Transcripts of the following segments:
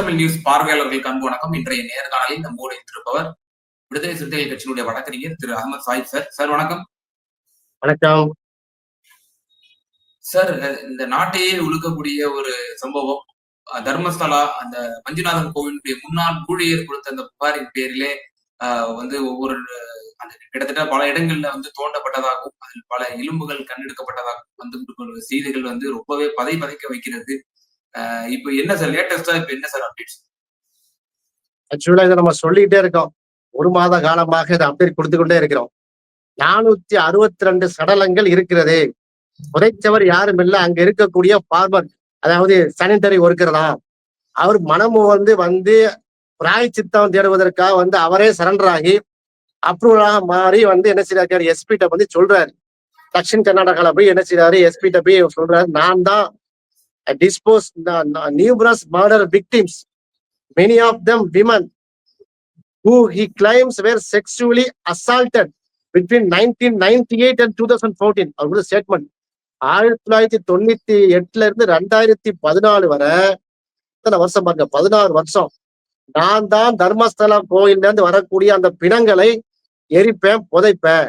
Tamil news பார்வையாளர்களுக்கு அன்பு வணக்கம். இன்றைய நேர்காணலில் நம்மோடு இருப்பவர் விடுதலை சிறுத்தைகள் கட்சியினுடைய வழக்கறிஞர் திரு அகமது சாஹிப் சார். சார் வணக்கம். வணக்கம். சார் இந்த நாட்டையே உழுக்கக்கூடிய ஒரு சம்பவம் தர்மஸ்தலா அந்த மஞ்சுநாதன் கோவிலுடைய முன்னாள் ஊழியர் கொடுத்த அந்த புகாரின் பேரிலே வந்து ஒவ்வொரு அந்த கிட்டத்தட்ட பல இடங்கள்ல வந்து தோண்டப்பட்டதாகவும் அதில் பல எலும்புகள் கண்டெடுக்கப்பட்டதாகவும் வந்து செய்திகள் வந்து ரொம்பவே பதை பதைக்க வைக்கிறது. இப்போ என்ன சார் லேட்டஸ்டா இப்போ என்ன சார் அப்டேட்ஸ் ஆக்சுவலா இதை நம்ம சொல்லிக்கிட்டே இருக்கோம். ஒரு மாத காலமாக இதை அப்டேட் கொடுத்து கொண்டே இருக்கிறோம். நானூத்தி அறுபத்தி ரெண்டு சடலங்கள் இருக்கிறது. புதைச்சவர் யாரும் இல்ல அங்க இருக்கக்கூடிய ஃபார்மர் அதாவது சானிட்டரி ஒர்க்கர் தான். அவர் மனமும் வந்து வந்து பிராய் சித்தம் தேடுவதற்காக வந்து அவரே சரண்டர் ஆகி அப்ரூவலாக மாறி வந்து என்ன செய்யறாரு எஸ்பிட்ட வந்து சொல்றாரு. தக்ஷின் கர்நாடகாவில் போய் என்ன செய்யறாரு எஸ்பிட்ட போய் சொல்றாரு. நான் தான் Uh, dispose numerous murder victims, many of them women who he claims were sexually assaulted between 1998 and 2014 அவரோட ஸ்டேட்மெண்ட் ஆயிரத்தி தொள்ளாயிரத்தி தொண்ணூத்தி எட்டுல இருந்து ரெண்டாயிரத்தி பதினாலு வரை இத்தனை வருஷம் பாருங்க பதினாறு வருஷம் நான் தான் தர்மஸ்தலம் கோயில்ல இருந்து வரக்கூடிய அந்த பிணங்களை எரிப்பேன் புதைப்பேன்.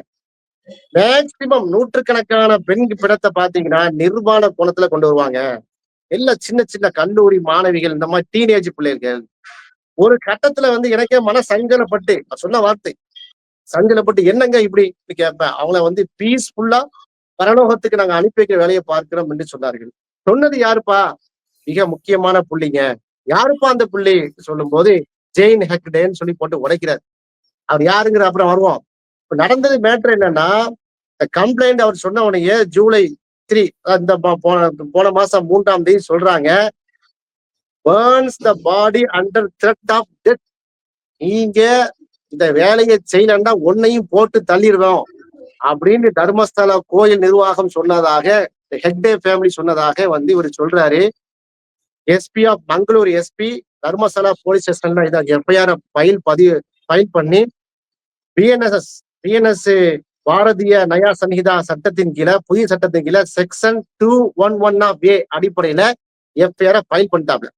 மேக்சிமம் நூற்றுக்கணக்கான பெண் பிணத்தை பாத்தீங்கன்னா நிர்வாண குணத்துல கொண்டு வருவாங்க. எல்லாம் சின்ன சின்ன கல்லூரி மாணவிகள் இந்த மாதிரி டீனேஜ் பிள்ளைகள் ஒரு கட்டத்துல வந்து எனக்கே மன சங்கடப்பட்டு நான் சொன்ன வார்த்தை சங்கலப்பட்டு என்னங்க இப்படி இப்படி கேட்பேன்? அவங்கள வந்து பீஸ்ஃபுல்லா பரலோகத்துக்கு நாங்க அனுப்பி வைக்கிற வேலையை பார்க்கிறோம் என்று சொன்னார்கள். சொன்னது யாருப்பா? மிக முக்கியமான புள்ளிங்க. யாருப்பா அந்த புள்ளி? சொல்லும் போது ஜெயின் ஹெக்டேன்னு சொல்லி போட்டு உடைக்கிறார். அவர் யாருங்கிற அப்புறம் வருவோம். இப்ப நடந்தது மேட்ரு என்னன்னா கம்ப்ளைண்ட் அவர் சொன்ன உடனே ஜூலை த்ரீ இந்த போன போன மாசம் மூன்றாம் தேதி சொல்றாங்க burns the body under threat of death நீங்க இந்த வேலையை செய்யலன்னா ஒன்னையும் போட்டு தள்ளிடுவோம். அப்படின்னு தர்மஸ்தல கோயில் நிர்வாகம் சொன்னதாக ஹெக்டே ஃபேமிலி சொன்னதாக வந்து இவர் சொல்றாரு. SP of Mangalore SP Dharmasthala police ஸ்டேஷன்ல இதை எஃப்ஐஆர் ஃபைல் பதிவு ஃபைல் பண்ணி பிஎன்எஸ்எஸ் பிஎன்எஸ் பாரதிய நயா சன்ஹிதா சட்டத்தின் கீழே புதிய சட்டத்தின் கீழே section two one one of A அடிப்படையில எஃப்ஐஆர் ஃபைல் பண்ணிட்டாப்ல.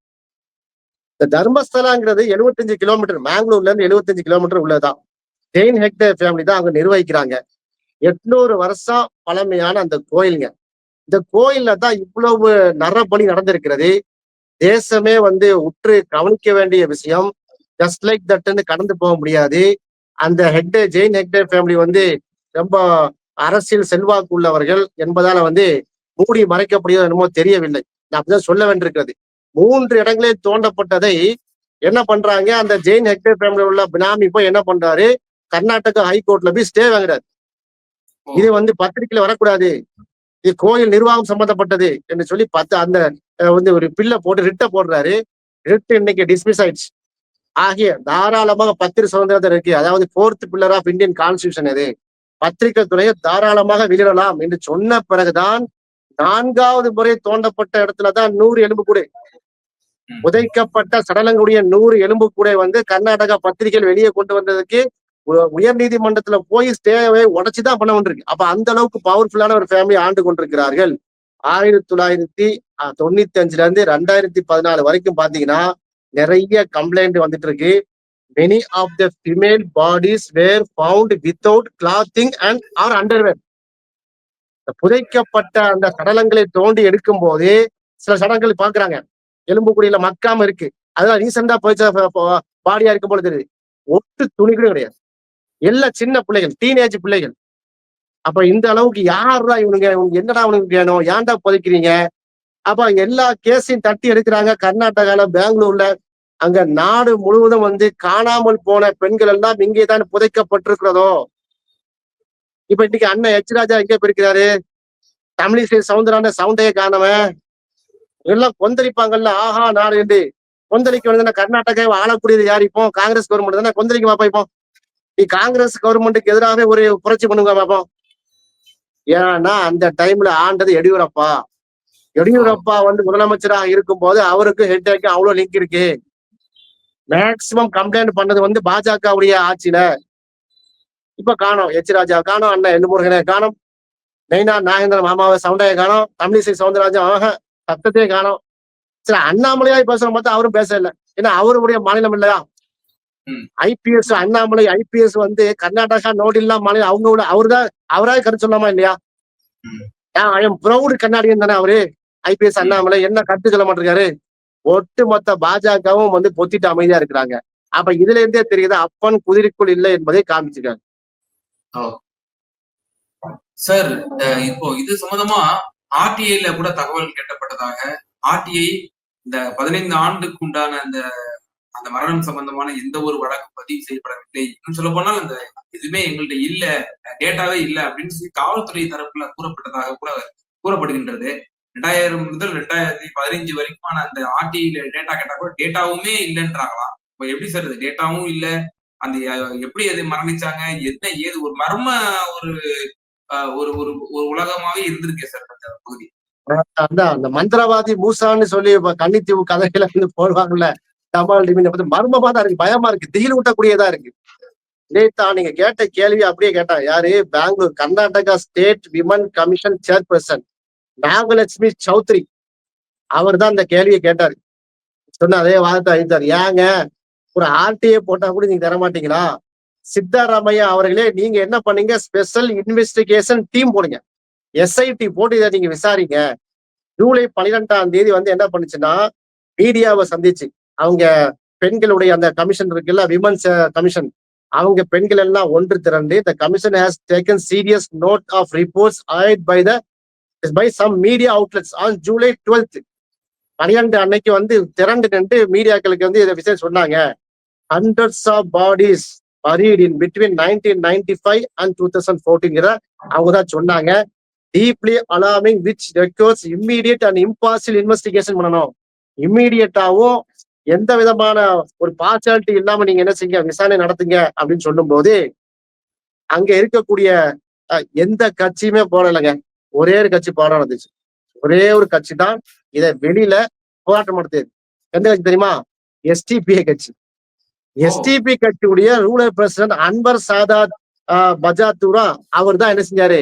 இந்த தர்மஸ்தலாங்கிறது 75 கிலோமீட்டர் மேங்களூர்ல இருந்து 75 கிலோமீட்டர் உள்ளதுதான். ஜெயின் ஹெக்டே ஃபேமிலி தான் அங்க நிர்வகிக்கிறாங்க. எட்நூறு வருஷம் பழமையான அந்த கோயிலுங்க. இந்த கோயில்ல தான் இவ்வளவு நரபலி நடந்திருக்கிறது. தேசமே வந்து உற்று கவனிக்க வேண்டிய விஷயம். ஜஸ்ட் லைக் தட்டுன்னு கடந்து போக முடியாது. அந்த ஹெக்டே ஜெயின் ஹெக்டே ஃபேமிலி வந்து ரொம்ப அரசியல் செல்வாக்கு உள்ளவர்கள் என்பதால வந்து மூடி மறைக்கப்படுகிறது என்னமோ தெரியவில்லை. நான் அப்படிதான் சொல்ல வேண்டியிருக்கிறது. மூன்று இடங்களில் தோண்டப்பட்டதை என்ன பண்றாங்க? அந்த ஜெயின் ஹெக்டே ஃபேமிலி உள்ள பினாமி போய் என்ன பண்றாரு? கர்நாடகா ஹைகோர்ட்ல போய் ஸ்டே வாங்குறாரு. இது வந்து பத்திரிகையில வரக்கூடாது. இது கோயில் நிர்வாகம் சம்பந்தப்பட்டது என்று சொல்லி பத்து அந்த வந்து ஒரு பில்ல போட்டு ரிட்ட போடுறாரு. ரிட் இன்னைக்கு டிஸ்மிஸ் ஆயிடுச்சு. ஆகிய தாராளமாக பத்திரி சுதந்திரத்தை இருக்கு அதாவது fourth pillar of Indian constitution இது பத்திரிகை துறையை தாராளமாக வெளியிடலாம் என்று சொன்ன பிறகுதான் நான்காவது முறை தோண்டப்பட்ட இடத்துலதான் நூறு எலும்பு கூடை. புதைக்கப்பட்ட சடலங்களுடைய நூறு எலும்பு கூடை வந்து கர்நாடகா பத்திரிகையில் வெளியே கொண்டு வந்ததுக்கு உ- உயர் நீதிமன்றத்துல போய் ஸ்டேவை உடைச்சுதான் பண்ண வந்திருக்கு. அப்ப அந்த அளவுக்கு பவர்ஃபுல்லான ஒரு ஃபேமிலி ஆண்டு கொண்டிருக்கிறார்கள். ஆயிரத்தி தொள்ளாயிரத்தி தொண்ணூத்தி அஞ்சுல இருந்து ரெண்டாயிரத்தி பதினாலு வரைக்கும் பாத்தீங்கன்னா நிறைய கம்ப்ளைண்ட் வந்துட்டு இருக்கு. Many of the female bodies were found without clothing and or underwear புதைக்கப்பட்ட அந்த சடலங்களை தோண்டி எடுக்கும் போது சில சடலங்கள் பாக்குறாங்க எலும்புக்குடியில மக்காம இருக்கு. அதெல்லாம் ரீசெண்டா போயிச்ச பாடியா இருக்கும் போல தெரியுது. ஒட்டு துணி கூட கிடையாது. எல்லாம் சின்ன பிள்ளைகள் டீனேஜ் பிள்ளைகள். அப்ப இந்த அளவுக்கு யாருடா இவனுங்க இவனுக்கு என்னடா அவனுக்கு வேணும்? ஏன்டா புதைக்கிறீங்க? அப்ப எல்லா கேஸையும் தட்டி எடுக்கிறாங்க. கர்நாடகால பெங்களூர்ல அங்க நாடு முழுவதும் வந்து காணாமல் போன பெண்கள் எல்லாம் இங்கே தான் புதைக்கப்பட்டிருக்கிறதோ? இப்ப இன்னைக்கு அண்ணன் எச் ராஜா எங்க போயிருக்கிறாரு? தமிழிசை சவுந்தரான சவுண்டையே காணவன் எல்லாம் கொந்தளிப்பாங்கல்ல? ஆஹா நாடு என்று. கொந்தளிக்க வேண்டியது கர்நாடகா ஆளக்கூடியது யார்? இப்போ காங்கிரஸ் கவர்மெண்ட் தானே? கொந்தளிக்க பாப்பா இப்போ? நீ காங்கிரஸ் கவர்மெண்ட்டுக்கு எதிராக ஒரு புரட்சி பண்ணுங்க பாப்போம் ஏன்னா அந்த டைம்ல ஆண்டது எடியூரப்பா. எடியூரப்பா வந்து முதலமைச்சராக இருக்கும்போது அவருக்கு ஹெட் அவ்வளவு லிங்க் இருக்கு. மேக்சிமம் கம்ப்ளைண்ட் பண்ணது வந்து பாஜகவுடைய ஆட்சியில. இப்ப காணோம் எச் ராஜா காணோம் அண்ணன் எல்லு முருகனை காணோம். மெயினா நாகேந்திர மாமாவை சவுண்டையை காணோம் தமிழிசை சவுந்தரராஜன் ஆஹா சத்தத்தையே காணோம். சரி அண்ணாமலையா பேசுற பார்த்தா அவரும் பேச இல்ல ஏன்னா அவருடைய மாநிலம் இல்லையா. ஐபிஎஸ் அண்ணாமலை ஐபிஎஸ் வந்து கர்நாடகா நோடில்லா மாநிலம் அவங்க அவர்தான் அவராக கருத்து சொல்லாமா இல்லையா. ஐ எம் ப்ரௌடு கர்நாடகன் தானே அவரு? ஐபிஎஸ். அண்ணாமலை என்ன கருத்து சொல்ல மாட்டிருக்காரு? ஒட்டுமொத்த பாஜகவும் வந்து பொத்திட்டு அமைதியா இருக்கிறாங்க. அப்ப இதுல இருந்தே தெரியுது? அப்பன் குதிரைக்குள் இல்லை என்பதை காமிச்சிருக்காங்க. சார் இப்போ இது சம்பந்தமா ஆர்டிஐல கூட தகவல் கேட்டப்பட்டதாக ஆர்டிஐ இந்த பதினைந்து ஆண்டுக்கு உண்டான அந்த அந்த மரணம் சம்பந்தமான எந்த ஒரு வழக்கு பதிவு செய்யப்படவில்லை. இன்னும் சொல்ல போனால் அந்த எதுவுமே எங்கள்கிட்ட இல்ல டேட்டாவே இல்ல அப்படின்னு சொல்லி காவல்துறை தரப்புல கூறப்பட்டதாக கூட கூறப்படுகின்றது. ரெண்டாயிரம் முதல் ரெண்டாயிரத்தி பதினைஞ்சு வரைக்குமான அந்த ஆர்டிஐல டேட்டா கேட்டா கூட டேட்டாவுமே இல்லைன்றாங்களாம். இப்போ எப்படி சார் டேட்டாவும் இல்ல. அந்த எப்படி அது மரணிச்சாங்க? என்ன ஏது? ஒரு மர்ம ஒரு ஒரு ஒரு ஒரு உலகமாவே இருந்திருக்கே சார் அந்த பகுதி. அந்த மந்திரவாதி மூசான்னு சொல்லி கன்னித்தீவு கதைகளை வந்து போடுவாங்கல்ல டமால் டிமின் பத்தி மர்மமா தான் இருக்கு பயமா இருக்கு திகில் ஊட்டக்கூடியதா இருக்கு. இதைத்தான் நீங்க கேட்ட கேள்வி அப்படியே கேட்டாங்க யாரு? Bangalore Karnataka state women commission chairperson Nagalakshmi Chaudhary. அவர் தான் அந்த கேள்வியை கேட்டாரு. சொன்ன அதே வாதத்தை அழித்தார் ஏங்க ஒரு ஆர்டிஐ போட்டா கூட நீங்க தர மாட்டீங்களா? சித்தாராமையா அவர்களே நீங்க என்ன பண்ணீங்க? ஸ்பெஷல் இன்வெஸ்டிகேஷன் டீம் போடுங்க. எஸ்ஐடி போட்டு இதை நீங்க விசாரிங்க. ஜூலை பன்னிரெண்டாம் தேதி வந்து என்ன பண்ணுச்சுன்னா மீடியாவை சந்திச்சு. அவங்க பெண்களுடைய அந்த கமிஷன் இருக்குல்ல விமன்ஸ் கமிஷன். அவங்க பெண்கள் எல்லாம் ஒன்று திரண்டு the commission has taken serious note of reports aired by the by some media outlets on July twelfth பனிரெண்டு அன்னைக்கு வந்து திரண்டு நின்று மீடியாக்களுக்கு வந்து இதை விஷயம் சொன்னாங்க. Hundreds of bodies buried in between 1995 and 2014 அவங்க தான் சொன்னாங்க. Deeply alarming which requires immediate and impossible investigation பண்ணணும். இம்மீடியட்டாவும் எந்த விதமான ஒரு பார்சாலிட்டி இல்லாம நீங்க என்ன செய்யுங்க விசாரணை நடத்துங்க அப்படின்னு சொல்லும்போது அங்க இருக்கக்கூடிய எந்த கட்சியுமே போடலைங்க. ஒரே ஒரு கட்சி போராட்டம் நடந்துச்சு. ஒரே ஒரு கட்சி தான் இதை வெளியில போராட்டம் நடத்தியது. எந்த கட்சி தெரியுமா? எஸ்டிபிஐ கட்சி. எஸ்டிபி கட்சியுடைய ரூரல் பிரசிடன்ட் அன்வர் சாதாத் பஜாத்தூரா அவர் தான் என்ன செஞ்சாரு?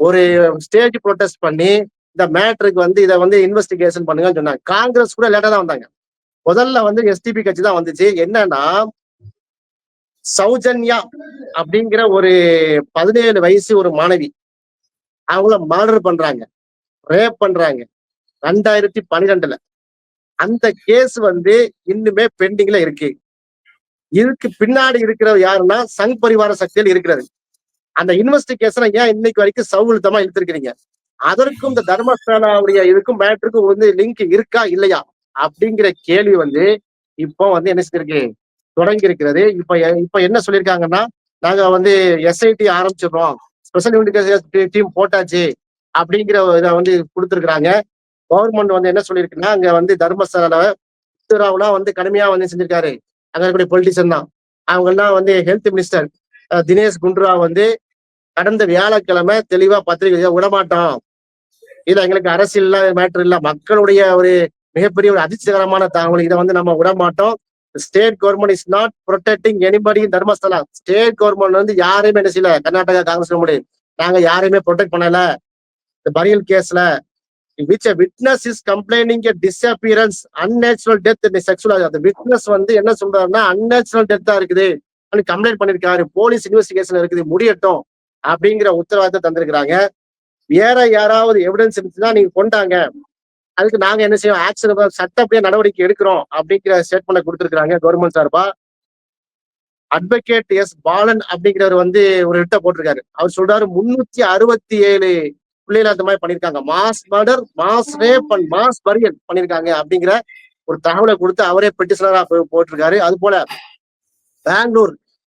ஒரு ஸ்டேஜ் ப்ரொடெஸ்ட் பண்ணி இந்த மேட்ருக்கு வந்து இதை வந்து இன்வெஸ்டிகேஷன் பண்ணுங்கன்னு சொன்னாங்க. காங்கிரஸ் கூட லேட்டா தான் வந்தாங்க. முதல்ல வந்து எஸ்டிபி கட்சி தான் வந்துச்சு. என்னன்னா சௌஜன்யா அப்படிங்கிற ஒரு பதினேழு வயசு ஒரு மாணவி. அவங்கள மர்டர் பண்றாங்க. ரேப் பண்றாங்க. ரெண்டாயிரத்தி பன்னிரெண்டுல. அந்த கேஸ் வந்து இன்னுமே பெண்டிங்ல இருக்கு. இதுக்கு பின்னாடி இருக்கிறது யாருன்னா சங் பரிவார சக்தியில் இருக்கிறது. அந்த இன்வெஸ்டிகேஷனை ஏன் இன்னைக்கு வரைக்கும் சௌகரியமா இழுத்திருக்கிறீங்க? அதற்கும் இந்த தர்மஸ்தானாவுடைய இதுக்கும் மேட்ருக்கும் வந்து லிங்க் இருக்கா இல்லையா? அப்படிங்கிற கேள்வி வந்து இப்போ வந்து என்ன செஞ்சிருக்கு தொடங்கி இருக்கிறது இப்ப இப்ப என்ன சொல்லியிருக்காங்கன்னா நாங்க வந்து எஸ்ஐடி ஆரம்பிச்சிடுறோம். ஸ்பெஷல் யூனிட் டீம் போட்டாச்சு அப்படிங்கிற இதை வந்து கொடுத்துருக்குறாங்க. கவர்மெண்ட் வந்து என்ன சொல்லியிருக்குன்னா அங்க வந்து தர்மஸ்தல உத்தரவுலாம் வந்து கடுமையா வந்து செஞ்சிருக்காரு. அங்க இருக்கக்கூடிய பொலிட்டிஷியன் தான். அவங்க எல்லாம் வந்து ஹெல்த் மினிஸ்டர் தினேஷ் குண்டுரா வந்து கடந்த வியாழக்கிழமை தெளிவா பத்திரிகை விடமாட்டோம் இதுல எங்களுக்கு அரசியல் மேட்டர் இல்ல. மக்களுடைய ஒரு மிகப்பெரிய ஒரு அதிர்ச்சிகரமான தகவல். இதை வந்து நம்ம விடமாட்டோம். State government is not protecting anybody Dharmasthala state government வந்து யாரையுமே என்ன செய்யல. கர்நாடகா காங்கிரஸ் முடியும். நாங்க யாரையுமே ப்ரொடெக்ட் பண்ணல. இந்த பரியல் கேஸ்ல which witness is complaining disappearance unnatural death sexual அந்த விட்னஸ் வந்து என்ன சொல்றாருன்னா அன்நேச்சுரல் டெத்தா இருக்குது. கம்ப்ளைண்ட் பண்ணிருக்காரு. போலீஸ் இன்வெஸ்டிகேஷன் இருக்குது. முடியட்டும் அப்படிங்கிற உத்தரவாதத்தை தந்திருக்கிறாங்க. வேற யாராவது எவிடன்ஸ் இருந்துச்சுன்னா நீங்க கொண்டாங்க. அதுக்கு நாங்க என்ன செய்வோம்? ஆக்சன் சட்டப்படியே நடவடிக்கை எடுக்கிறோம் அப்படிங்கிற ஸ்டேட்மெண்ட் கொடுத்துருக்காங்க கவர்மெண்ட் சார்பா. அட்வொகேட் எஸ் பாலன் அப்படிங்கிறவர் வந்து ஒரு ரிட்ட போட்டிருக்காரு. அவர் சொல்றாரு முன்னூத்தி அறுபத்தி ஏழு பிள்ளைகள் அந்த மாதிரி பண்ணிருக்காங்க mass murder mass rape and mass burial பண்ணிருக்காங்க அப்படிங்கிற ஒரு தகவலை கொடுத்து அவரே பெட்டிஷனரா போட்டிருக்காரு. அது போல Bangalore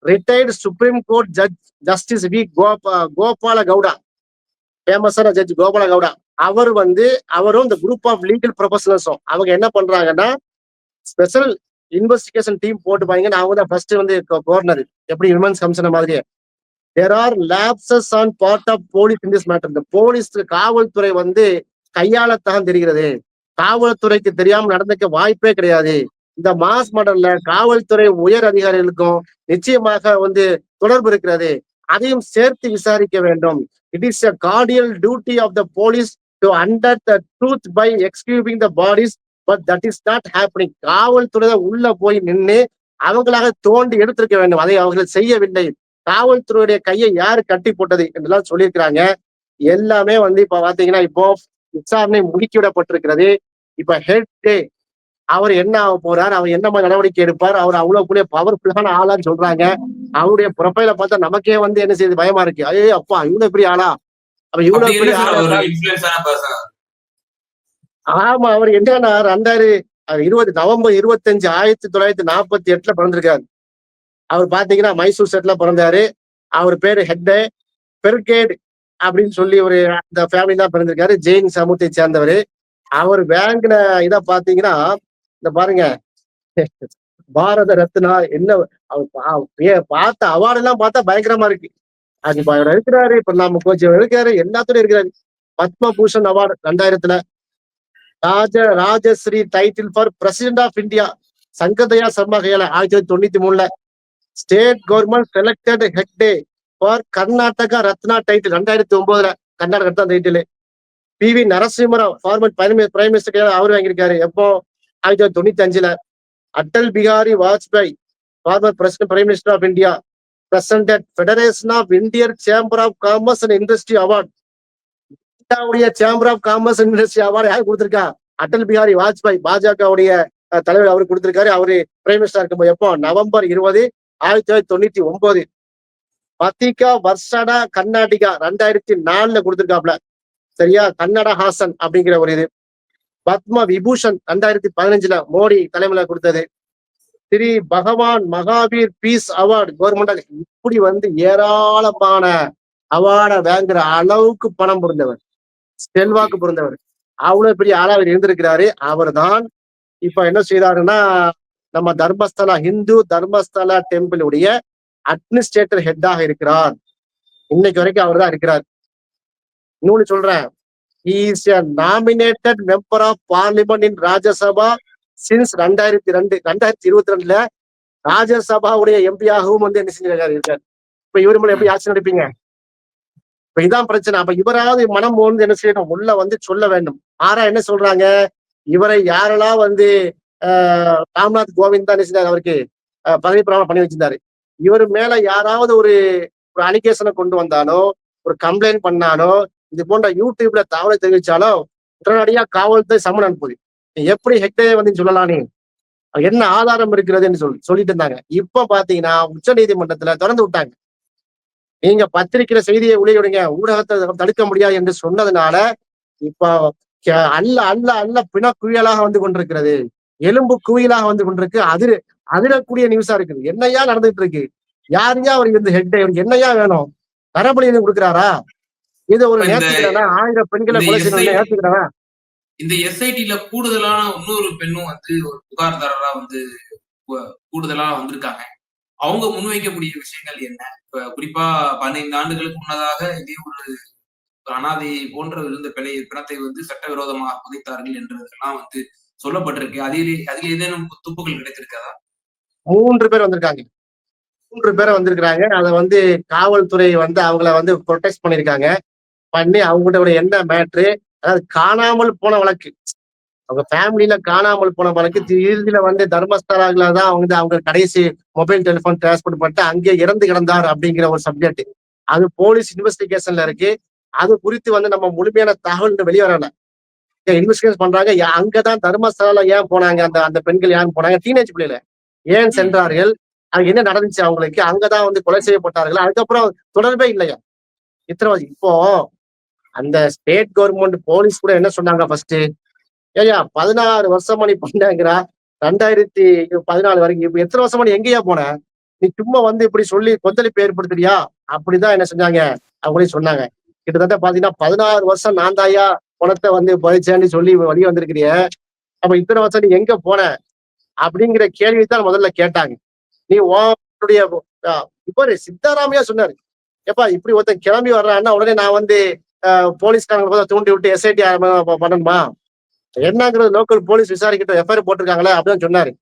retired supreme court judge justice V Gopa Gopala Gowda ஃபேமஸான ஜட்ஜ் கோபால கவுடா அவர் வந்து அவரும் இந்த குரூப் ஆஃப் லீகல் ப்ரொஃபஷனல்ஸும் அவங்க என்ன பண்றாங்கன்னா ஸ்பெஷல் இன்வெஸ்டிகேஷன் டீம் போட்டு பாத்தீங்கன்னா அவங்க தான் ஃபர்ஸ்ட் வந்து கோர்னர் எப்படி விமன்ஸ் கமிஷன் மாதிரியே. There are lapses on part of police in this matter இந்த போலீஸ் காவல்துறை வந்து கையாளத்தான் தெரிகிறது. காவல்துறைக்கு தெரியாம நடந்துக்க வாய்ப்பே கிடையாது. இந்த மாஸ் மடல்ல காவல்துறை உயர் அதிகாரிகளுக்கும் நிச்சயமாக வந்து தொடர்பு இருக்கிறது. அதையும் சேர்த்து விசாரிக்க வேண்டும். It is a cardinal duty of the police to under the truth by எக்ஸ்கியூபிங் the bodies but that is not happening காவல்துறை தான் உள்ள போய் நின்று அவங்களாக தோண்டி எடுத்திருக்க வேண்டும். அதை அவர்கள் செய்யவில்லை. காவல்துறையுடைய கையை யாரு கட்டி போட்டது என்றெல்லாம் சொல்லியிருக்கிறாங்க. எல்லாமே வந்து இப்ப பாத்தீங்கன்னா இப்போ விசாரணை முடுக்கிவிடப்பட்டிருக்கிறது. இப்ப ஹெட் டே. அவர் என்ன ஆக போறார்? அவர் என்ன மாதிரி நடவடிக்கை எடுப்பார்? அவர் அவ்வளவு கூடிய பவர்ஃபுல்லான ஆளான்னு சொல்றாங்க. அவருடைய ப்ரொஃபைல பார்த்தா நமக்கே வந்து என்ன செய்யுது? பயமா இருக்கு. ஐயோ அப்பா இவ்வளவு பெரிய ஆளா? அப்ப இவ்வளவு ஆமா அவர் என்னன்னா ரெண்டாயிரம் அவர் இருபது நவம்பர் இருபத்தஞ்சு ஆயிரத்தி தொள்ளாயிரத்தி நாற்பத்தி எட்டுல பிறந்திருக்காரு. அவர் பாத்தீங்கன்னா மைசூர் செட்ல பிறந்தாரு. அவர் பேரு ஹெட்டே பெர்கேட் அப்படின்னு சொல்லி ஒரு அந்த ஃபேமிலி தான் பிறந்திருக்காரு. ஜெயின் சமூகத்தை சேர்ந்தவர். அவர் வாங்கின இத பாத்தீங்கன்னா இந்த பாருங்க பாரத ரத்னா என்ன பார்த்த அவார்டு எல்லாம் பார்த்தா பயங்கரமா இருக்கு. அது இப்ப அவர் இருக்கிறாரு இப்ப நம்ம கோச்சர் இருக்கிறாரு எல்லாத்துலயும் இருக்கிறாரு. Padma Bhushan award ரெண்டாயிரத்துல. Raja Rajashree title for president of India Shankardayal Sharma கையால ஆயிரத்தி தொள்ளாயிரத்தி தொண்ணூத்தி மூணுல. State government selected Hegde for Karnataka Ratna title ரெண்டாயிரத்தி ஒன்பதுல. Karnataka Ratna title P V Narasimha Rao former prime minister கையால அவர் வாங்கியிருக்காரு. எப்போ? ஆயிரத்தி தொள்ளாயிரத்தி தொண்ணூத்தி அஞ்சுல. Atal Bihari Vajpayee former president prime minister of India presented federation of Indian chamber of commerce and industry award இந்தியாவுடைய chamber of commerce and industry award யார் கொடுத்திருக்கா? அடல் பிஹாரி வாஜ்பாய் பாஜகவுடைய தலைவர் அவர் கொடுத்திருக்காரு. அவரு பிரைம் மினிஸ்டர் இருக்கும்போது எப்போ? நவம்பர் இருபது ஆயிரத்தி தொள்ளாயிரத்தி தொண்ணூத்தி ஒன்பது. பத்திகா வர்ஷடா கர்நாடிகா ரெண்டாயிரத்தி நாலுல கொடுத்திருக்காப்ல சரியா? கன்னட ஹாசன் அப்படிங்கிற ஒரு இது. பத்ம விபூஷன் ரெண்டாயிரத்தி பதினஞ்சுல மோடி தலைமையில கொடுத்தது. Sri Bhagwan Mahavir piece award government இப்படி வந்து ஏராளமான அவார்டை வாங்குற அளவுக்கு பணம் புரிந்தவர். செல்வாக்கு புரிந்தவர். அவ்வளவு பெரிய ஆளா அவர் இருந்திருக்கிறாரு. அவர்தான் இப்ப என்ன செய்தாருன்னா நம்ம தர்மஸ்தலா ஹிந்து தர்மஸ்தலா டெம்பிளுடைய அட்மினிஸ்ட்ரேட்டர் ஹெட்டாக இருக்கிறார். இன்னைக்கு வரைக்கும் அவர் தான் இருக்கிறார். இன்னொன்னு சொல்றேன். Is nominated member of parliament in Rajya Sabha since ரெண்டாயிரத்தி ரெண்டு ரெண்டாயிரத்தி இருபத்தி ரெண்டுல ராஜ்யசபாவுடைய எம்பியாகவும் வந்து என்ன செஞ்சிருக்காரு? இருக்காரு. இப்ப இவரு மேல எப்படி ஆட்சி நடிப்பீங்க? இப்ப இதான் பிரச்சனை. அப்ப இவராவது மனம் வந்து என்ன செய்யணும்? உள்ள வந்து சொல்ல வேண்டும். ஆரா என்ன சொல்றாங்க? இவரை யாரெல்லாம் வந்து ஆஹ் ராம்நாத் கோவிந்த் தான் என்ன செஞ்சாரு? அவருக்கு ஆஹ் பதவி பிரமாணம் பண்ணி வச்சிருந்தாரு. இவர் மேல யாராவது ஒரு ஒரு அலிகேஷனை கொண்டு வந்தாலோ ஒரு கம்ப்ளைண்ட் பண்ணாலோ இது போன்ற யூடியூப்ல தகவலை தெரிவிச்சாலோ உடனடியா காவல்துறை சம்மன் அனுப்புது. எப்படி ஹெக்டே வந்து சொல்லலாம் நீ. என்ன ஆதாரம் இருக்கிறதுன்னு சொல்லி சொல்லிட்டு இருந்தாங்க. இப்ப பாத்தீங்கன்னா உச்ச நீதிமன்றத்துல திறந்து விட்டாங்க. நீங்க பத்திரிக்கையில செய்தியை வெளியிடுங்க ஊடகத்தை தடுக்க முடியாது என்று சொன்னதுனால இப்ப அல்ல அல்ல அல்ல பிண குவியலாக வந்து கொண்டிருக்கிறது. எலும்பு குவியலாக வந்து கொண்டிருக்கு. அதிர அதிரக்கூடிய நியூஸா இருக்குது. என்னையா நடந்துட்டு இருக்கு? யாரையா அவருக்கு இந்த ஹெட் அவருக்கு என்னையா வேணும்? நரபலி கொடுக்குறாரா? இது ஒரு நேர்த்துக்கிறானா ஆயிரம் பெண்களை கொலை செய்யணும் SI நேர்த்துக்கிறானா இந்த எஸ்ஐடில கூடுதலான இன்னொரு பெண்ணும் வந்து ஒரு புகார்தாரரா வந்து கூடுதலாக கூடுதலா வந்திருக்காங்க. அவங்க முன்வைக்கக்கூடிய விஷயங்கள் என்ன? இப்ப குறிப்பா பதினைந்து ஆண்டுகளுக்கு முன்னதாக இதே ஒரு அனாதை போன்ற இருந்த பிணை பிணத்தை வந்து சட்டவிரோதமாக புதைத்தார்கள் என்றதெல்லாம் வந்து சொல்லப்பட்டிருக்கு. அதில் அதில் ஏதேனும் துப்புகள் கிடைத்திருக்கதா? மூன்று பேர் வந்திருக்காங்க. மூன்று பேரை வந்திருக்கிறாங்க. அதை வந்து காவல்துறை வந்து அவங்கள வந்து ப்ரொடெக்ட் பண்ணியிருக்காங்க. பண்ணி அவங்களோட என்ன மேட்ரு அதாவது காணாமல் போன வழக்கு. அவங்க ஃபேமிலியில காணாமல் போன வழக்கு இறுதியில வந்து தர்மஸ்தலால தான் அவங்க அவங்க கடைசி மொபைல் டெலிபோன் டிரான்ஸ்போர்ட் பண்ணிட்டு அங்கே இறந்து கிடந்தார் அப்படிங்கிற ஒரு சப்ஜெக்ட் அது போலீஸ் இன்வெஸ்டிகேஷன்ல இருக்கு. அது குறித்து வந்து நம்ம முழுமையான தகவல் வெளியே வரல. இன்வெஸ்டிகேஷன் பண்றாங்க? அங்கதான் தர்மஸ்தலால ஏன் போனாங்க? அந்த அந்த பெண்கள் ஏன் போனாங்க? டீனேஜ் பிள்ளைல ஏன் சென்றார்கள்? அது என்ன நடந்துச்சு அவங்களுக்கு? அங்கதான் வந்து கொலை செய்யப்பட்டார்கள். அதுக்கப்புறம் தொடர்பே இல்லையா? இத்தனை இப்போ அந்த ஸ்டேட் கவர்மெண்ட் போலீஸ் கூட என்ன சொன்னாங்க ஃபர்ஸ்ட் ஏய்யா பதினாறு வருஷமா நீ பண்ணாங்கிறா ரெண்டாயிரத்தி பதினாலு வரைக்கும் இப்ப எத்தனை வருஷமா நீ எங்கேயா போன? நீ சும்மா வந்து இப்படி சொல்லி கொந்தளிப்பு ஏற்படுத்துறியா? அப்படிதான் என்ன செஞ்சாங்க. அவங்களே சொன்னாங்க. கிட்டத்தட்ட பாத்தீங்கன்னா பதினாறு வருஷம் நான் தாயா பணத்தை வந்து பதிச்சேன்னு சொல்லி வெளியே வந்திருக்கிறிய. அப்ப இத்தனை வருஷம் நீ எங்க போன? அப்படிங்கிற கேள்வி தான் முதல்ல கேட்டாங்க. நீ உன்னுடைய இப்ப சித்தாராமையா சொன்னாரு. எப்பா இப்படி ஒருத்தன் கிளம்பி வர்றான்னா உடனே நான் வந்து போலீஸ்காரங்களை பார்த்தா தூண்டி விட்டு எஸ்ஐடி பண்ணணுமா? என்னங்கிறது லோக்கல் போலீஸ் விசாரிக்கிட்ட எஃப்ஐஆர் போட்டிருக்காங்களே அப்படின்னு சொன்னாரு.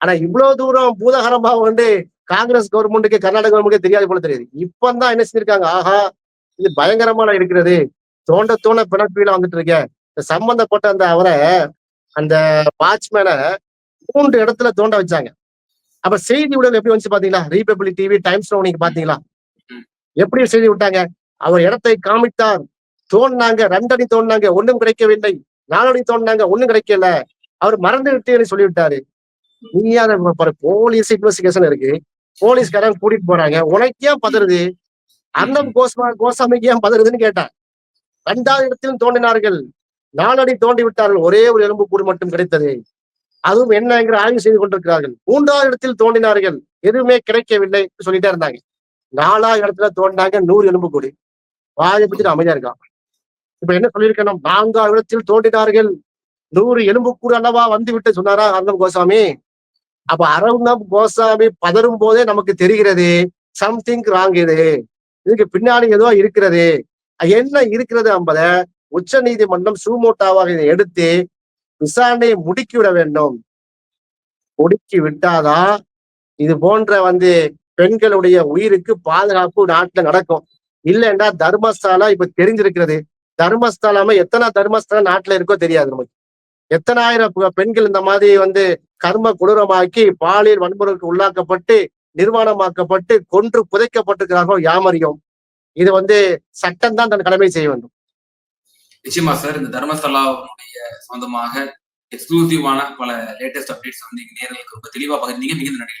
ஆனா இவ்வளவு தூரம் பூதகரமா வந்து காங்கிரஸ் கவர்மெண்ட்டுக்கு கர்நாடக கவர்மெண்ட்டுக்கு தெரியாது போல தெரியுது. இப்பதான் என்ன செஞ்சிருக்காங்க? ஆஹா இது பயங்கரமான இருக்கிறது தோண்ட தோண்ட பிணப்பீல வந்துட்டு இருக்க. இந்த சம்பந்தப்பட்ட அந்த அவரை அந்த வாட்ச்மேனை மூன்று இடத்துல தோண்ட வச்சாங்க. அப்ப செய்தி உடல் எப்படி வந்துச்சு பாத்தீங்களா? ரீபப்ளிக் டிவி டைம்ஸ் நீங்க பாத்தீங்களா. எப்படி செய்தி விட்டாங்க. அவர் இடத்தை காமித்தார். தோண்டினாங்க ரெண்டடி தோண்டினாங்க ஒண்ணும் கிடைக்கவில்லை. நாலடி தோண்டினாங்க ஒண்ணும் கிடைக்கல. அவர் மறந்து விட்டேன்னு சொல்லிவிட்டாரு. நீ பாரு போலீஸ் இன்வெஸ்டிகேஷன் இருக்கு. போலீஸ்காரன் கூட்டிட்டு போறாங்க. உனக்கு ஏன் பதறுது? அண்ணம் கோஸ்மா கோசாமிக்கு ஏன் பதறுதுன்னு கேட்டான். ரெண்டாவது இடத்திலும் தோண்டினார்கள் நாலடி தோண்டி விட்டார்கள். ஒரே ஒரு எலும்பு கூடு மட்டும் கிடைத்தது. அதுவும் என்ன என்னங்கிற ஆய்வு செய்து கொண்டிருக்கிறார்கள். மூன்றாவது இடத்தில் தோண்டினார்கள் எதுவுமே கிடைக்கவில்லை சொல்லிட்டே இருந்தாங்க. நாலாவது இடத்துல தோண்டினாங்க நூறு எலும்பு கூடி. வாயை பற்றி அமைதியா இருக்கான். இப்ப என்ன சொல்லியிருக்கணும் நான்காவது இடத்தில் தோண்டினார்கள் நூறு எலும்புக்கூடு அல்லவா வந்து விட்டு சொன்னாரா அர்ணம் கோசாமி அப்ப அரவிந்தம் கோசாமி பதறும் போதே நமக்கு தெரிகிறது சம்திங் ராங் இது. இதுக்கு பின்னாடி ஏதோ இருக்கிறது. என்ன இருக்கிறது என்பத உச்ச நீதிமன்றம் சூமோட்டாவாக இதை எடுத்து விசாரணையை முடுக்கி விட வேண்டும். முடுக்கி விட்டாதான் இது போன்ற வந்து பெண்களுடைய உயிருக்கு பாதுகாப்பு நாட்டுல நடக்கும். இல்லைன்னா தர்மசாலா இப்ப தெரிஞ்சிருக்கிறது. தர்மஸ்தலமா எத்தனை தர்மஸ்தலம் நாட்டுல இருக்கோ தெரியாது நமக்கு. எத்தனை ஆயிரம் பெண்கள் இந்த மாதிரி வந்து கர்ம கொடூரமாக்கி பாலியல் வன்முறைக்கு உள்ளாக்கப்பட்டு நிர்வாணமாக்கப்பட்டு கொன்று புதைக்கப்பட்டிருக்கிறார்கள் யாமறியும். இது வந்து சட்டம் தான் தன் கடமை செய்ய வேண்டும். நிச்சயமா சார் இந்த தர்மஸ்தலாவுடைய சொந்தமாக எக்ஸ்க்ளூசிவான பல லேட்டஸ்ட் அப்டேட்ஸ் வந்து நேர்களுக்கு ரொம்ப தெளிவா பகிர்ந்தீங்க. மிகுந்த நன்றி